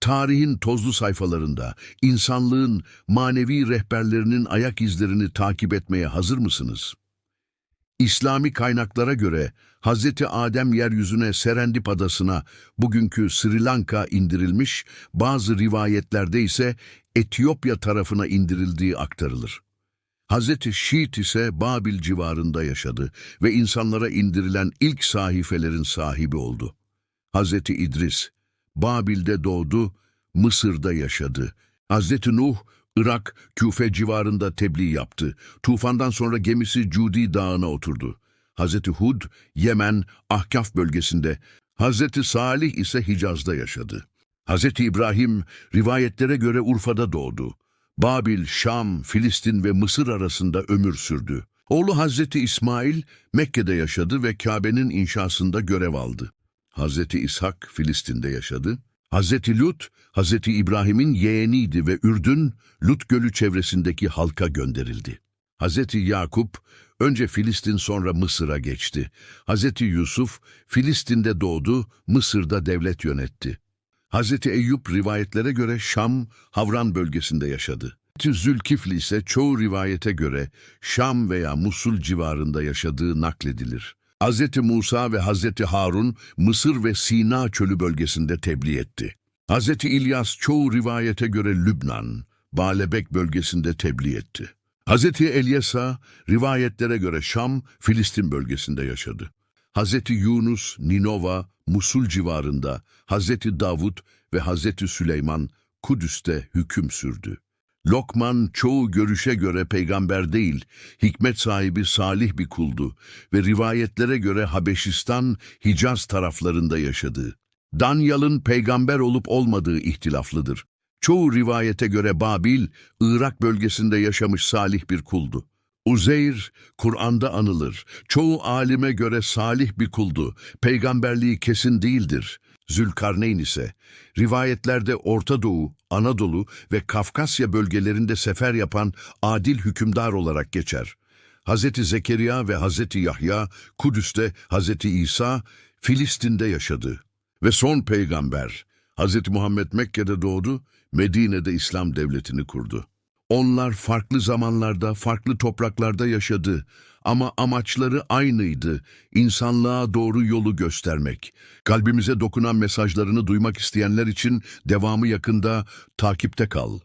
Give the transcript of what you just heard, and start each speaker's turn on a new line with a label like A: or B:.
A: Tarihin tozlu sayfalarında insanlığın manevi rehberlerinin ayak izlerini takip etmeye hazır mısınız? İslami kaynaklara göre Hz. Adem yeryüzüne Serendip adasına bugünkü Sri Lanka indirilmiş, bazı rivayetlerde ise Etiyopya tarafına indirildiği aktarılır. Hz. Şiit ise Babil civarında yaşadı ve insanlara indirilen ilk sahifelerin sahibi oldu. Hz. İdris, Babil'de doğdu, Mısır'da yaşadı. Hz. Nuh, Irak, Küfe civarında tebliğ yaptı. Tufandan sonra gemisi Cudi Dağı'na oturdu. Hz. Hud, Yemen, Ahkaf bölgesinde, Hz. Salih ise Hicaz'da yaşadı. Hz. İbrahim, rivayetlere göre Urfa'da doğdu. Babil, Şam, Filistin ve Mısır arasında ömür sürdü. Oğlu Hazreti İsmail Mekke'de yaşadı ve Kabe'nin inşasında görev aldı. Hazreti İshak Filistin'de yaşadı. Hazreti Lut, Hazreti İbrahim'in yeğeniydi ve Ürdün, Lut Gölü çevresindeki halka gönderildi. Hazreti Yakup, önce Filistin sonra Mısır'a geçti. Hazreti Yusuf, Filistin'de doğdu, Mısır'da devlet yönetti. Hazreti Eyüp rivayetlere göre Şam, Havran bölgesinde yaşadı. Hazreti Zülkifli ise çoğu rivayete göre Şam veya Musul civarında yaşadığı nakledilir. Hazreti Musa ve Hazreti Harun Mısır ve Sina çölü bölgesinde tebliğ etti. Hazreti İlyas çoğu rivayete göre Lübnan, Balebek bölgesinde tebliğ etti. Hazreti Elyesa rivayetlere göre Şam, Filistin bölgesinde yaşadı. Hazreti Yunus, Ninova, Musul civarında, Hazreti Davud ve Hazreti Süleyman Kudüs'te hüküm sürdü. Lokman çoğu görüşe göre peygamber değil, hikmet sahibi salih bir kuldu ve rivayetlere göre Habeşistan, Hicaz taraflarında yaşadı. Danyal'ın peygamber olup olmadığı ihtilaflıdır. Çoğu rivayete göre Babil, Irak bölgesinde yaşamış salih bir kuldu. Uzeyr, Kur'an'da anılır. Çoğu alime göre salih bir kuldu. Peygamberliği kesin değildir. Zülkarneyn ise, rivayetlerde Orta Doğu, Anadolu ve Kafkasya bölgelerinde sefer yapan adil hükümdar olarak geçer. Hz. Zekeriya ve Hz. Yahya, Kudüs'te Hz. İsa, Filistin'de yaşadı. Ve son peygamber, Hz. Muhammed Mekke'de doğdu, Medine'de İslam devletini kurdu. Onlar farklı zamanlarda, farklı topraklarda yaşadı ama amaçları aynıydı, insanlığa doğru yolu göstermek. Kalbimize dokunan mesajlarını duymak isteyenler için devamı yakında takipte kal.